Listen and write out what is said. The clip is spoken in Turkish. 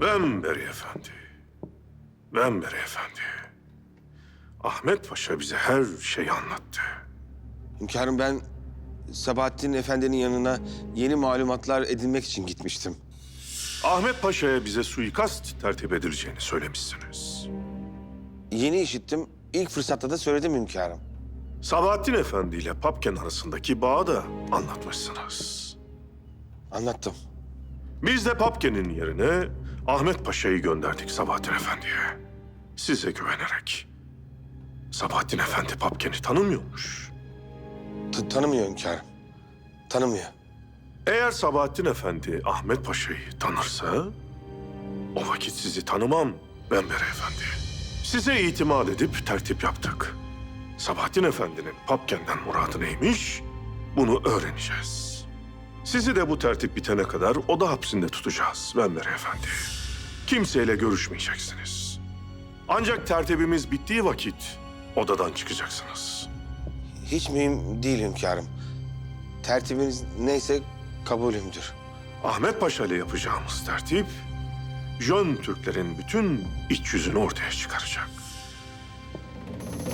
Ben Beri Efendi. Ben Beri Efendi. Ahmet Paşa bize her şeyi anlattı. Hünkârım ben Sabahattin Efendi'nin yanına yeni malumatlar edinmek için gitmiştim. Ahmet Paşa'ya bize suikast tertip edileceğini söylemişsiniz. Yeni işittim. İlk fırsatta da söyledim hünkârım. Sabahattin Efendi ile Papken arasındaki bağı da anlatmışsınız. Anlattım. Biz de Papken'in yerine Ahmet Paşa'yı gönderdik Sabahattin Efendi'ye. Size güvenerek. Sabahattin Efendi Papken'i tanımıyormuş. T- tanımıyor hünkârım. Tanımıyor. Eğer Sabahattin Efendi Ahmet Paşa'yı tanırsa... ...o vakit sizi tanımam Benbere Efendi. Size itimat edip tertip yaptık. Sabahattin Efendi'nin Papken'den muradı neymiş... ...bunu öğreneceğiz. Sizi de bu tertip bitene kadar oda hapsinde tutacağız Benbere Efendi. Kimseyle görüşmeyeceksiniz. Ancak tertibimiz bittiği vakit odadan çıkacaksınız. Hiç mühim değil hünkârım. Tertibiniz neyse kabulümdür. Ahmet Paşa ile yapacağımız tertip, Jön Türklerin bütün iç yüzünü ortaya çıkaracak.